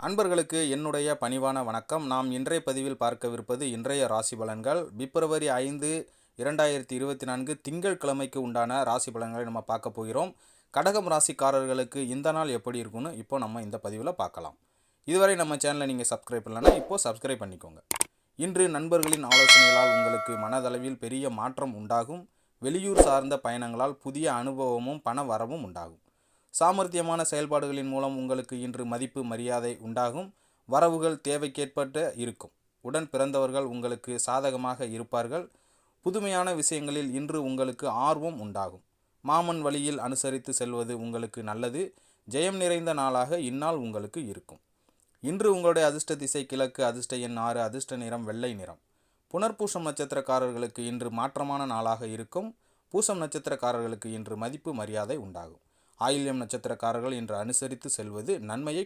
அன்பர்களுக்கு என்னுடைய பணிவான வணக்கம். நாம் இன்றைய பதிவில் பார்க்கவிருப்பது இன்றைய ராசி பலன்கள். பிப்ரவரி ஐந்து இரண்டாயிரத்தி இருபத்தி நான்கு திங்கட்கிழமைக்கு உண்டான ராசி பலன்களை நம்ம பார்க்க போகிறோம். கடகம் ராசிக்காரர்களுக்கு இந்த நாள் எப்படி இருக்கும்னு இப்போ நம்ம இந்த பதிவில் பார்க்கலாம். இதுவரை நம்ம சேனலை நீங்கள் சப்ஸ்கிரைப் பண்ணலன்னா இப்போ சப்ஸ்கிரைப் பண்ணிக்கோங்க. இன்று நண்பர்களின் ஆலோசனைகளால் உங்களுக்கு மனதளவில் பெரிய மாற்றம் உண்டாகும். வெளியூர் சார்ந்த பயணங்களால் புதிய அனுபவமும் பண வரவும் உண்டாகும். சாமர்த்தியமான செயல்பாடுகளின் மூலம் உங்களுக்கு இன்று மதிப்பு மரியாதை உண்டாகும். வரவுகள் தேவைக்கேற்பட்டு இருக்கும். உடன் பிறந்தவர்கள் உங்களுக்கு சாதகமாக இருப்பார்கள். புதுமையான விஷயங்களில் இன்று உங்களுக்கு ஆர்வம் உண்டாகும். மாமன் வழியில் அனுசரித்து செல்வது உங்களுக்கு நல்லது. ஜெயம் நிறைந்த நாளாக இந்நாள் உங்களுக்கு இருக்கும். இன்று உங்களுடைய அதிர்ஷ்ட திசை கிழக்கு அதிர்ஷ்ட எண் ஆறு அதிர்ஷ்ட நிறம் வெள்ளை நிறம். புனர்பூசம் நட்சத்திரக்காரர்களுக்கு இன்று மாற்றமான நாளாக இருக்கும். பூசம் நட்சத்திரக்காரர்களுக்கு இன்று மதிப்பு மரியாதை உண்டாகும். ஆயில்யம் நட்சத்திரக்காரர்கள் இன்று அனுசரித்து செல்வது நன்மையை